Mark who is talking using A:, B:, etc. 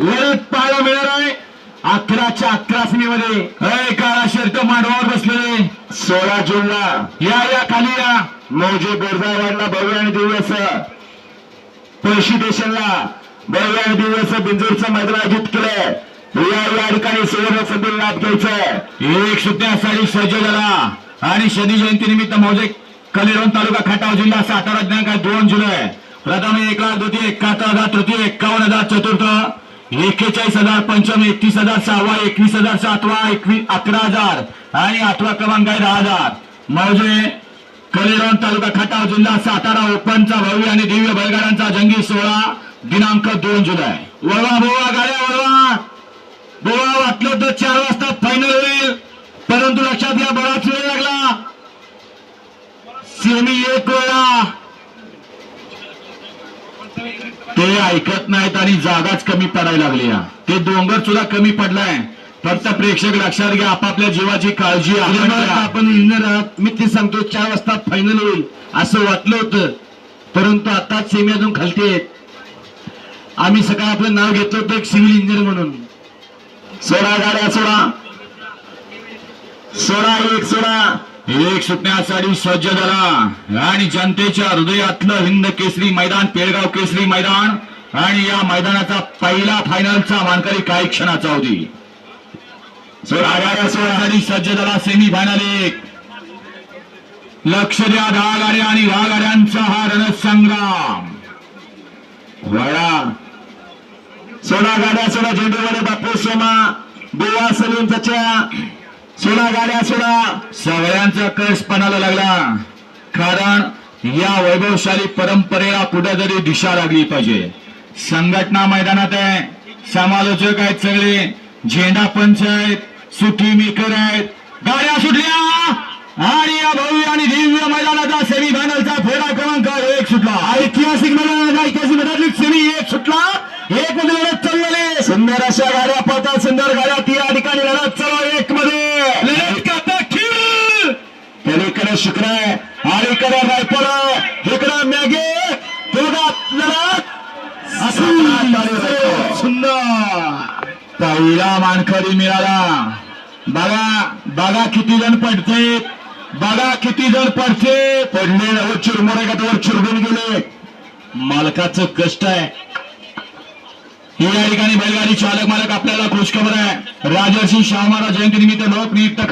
A: लढत पाहायला मिळणार आहे. अकराच्या अकरा मध्ये अय काळा शर्ट मांडवावर बसलेले. सोळा जूनला. या या खाली या. मौजे बोरदावाडला भव्य आणि दिव्य असं पळशी देशाला भव्य आणि दिव्य असं बिंजूरचं मैदान आयोजित केलंय. या या ठिकाणी सुवर्ण संधी लाभ घ्यायचा एक सुट्ट्या साडी सज्ज झाला. आणि शनी जयंती निमित्त मौजे कलेरोन तालुका खटाव जिल्हा सातारा दिनांक दोन जुलै. प्रथम एक लाख द्वितीय एकाहत्तर हजार तृतीय एकावन्न हजार चतुर्थ. एक्केचाळीस हजार पंचम एकतीस हजार सहावा एकवीस हजार सातवा एकवीस अकरा हजार आणि आठवा क्रमांक आहे दहा हजार. मौजे कलेरोन तालुका खटाव जिल्हा सातारा ओपनचा भव्य आणि दिव्य बैलगाड्यांचा जंगी सोहळा दिनांक दोन जुलै. वळवा बोवा गाड्या वळवा. बोवा वाटलं तर चार वाजता फायनल होईल. परंतु लक्षात घ्या बराच वेळ लागला. सेमी एक वेळा. ते ऐकत नाहीत आणि जागाच कमी पडायला लागली. ते डोंगर सुद्धा कमी पडलाय. फक्त प्रेक्षक लक्षात घ्या आपापल्या जीवाची काळजी आपण
B: इंजिनियर आहात. मी ते सांगतो चार वाजता फायनल होईल असं वाटलं होतं. परंतु आता सेमी अजून खालती आहेत. आम्ही सकाळ आपलं नाव घेतलं होतं एक सिव्हिल इंजिनियर म्हणून.
A: सोडा गाड्या सोडा. सोडा एक सोडा. विवेक सुटण्यासाठी सज्ज झाला. आणि जनतेच्या हृदयातलं हिंद केसरी मैदान पेडगाव केसरी मैदान आणि या मैदानाचा पहिला फायनलचा मानकरी काही क्षणाचा होती. सज्ज झाला सेमी फायनल एक. लक्ष द्या दहा गाड्या आणि दहा गाड्यांचा हा रणसंग्राम. वडा. सोळा गाड्या सोळा झेंडूवाले बापू सोमा गोवा सलून त्याच्या सोळा गाड्या सोडा सगळ्यांचा कस पणाला लागला. कारण या वैभवशाली परंपरेला कुठेतरी दिशा लागली पाहिजे. संघटना मैदानात आहे. समालोचक आहेत सगळे. झेंडा पंच आहेत. सुटी मेकर आहेत. गाड्या सुटल्या. आणि या भव्य आणि दिव्य मैदानाचा सेमी फायनलचा फेरा क्रमांक एक सुटला. ऐतिहासिक मैदान ऐतिहासिक मैदानातली सेमी एक सुटला. एक मध्ये लढत चाललेली. सुंदर अशा गाड्या पळतात. सुंदर गाड्या. या ठिकाणी लढत चालू एक मध्ये लढत का खेळ आहे अलीकडे रायफल आहे इकडे मॅगे सुंदर. पहिला मानकरी मिळाला. बघा बघा किती जण पडते. बघा किती जण पडते. पडले वर चिरमुरे का वर चिरगून गेले. मालकाचं कष्ट आहे. ही या ठिकाणी बैलगाडी चालक मालक आपल्याला खुशखबर आहे. राजर्षी शाह महाराज जयंती निमित्त लोकनियुक्त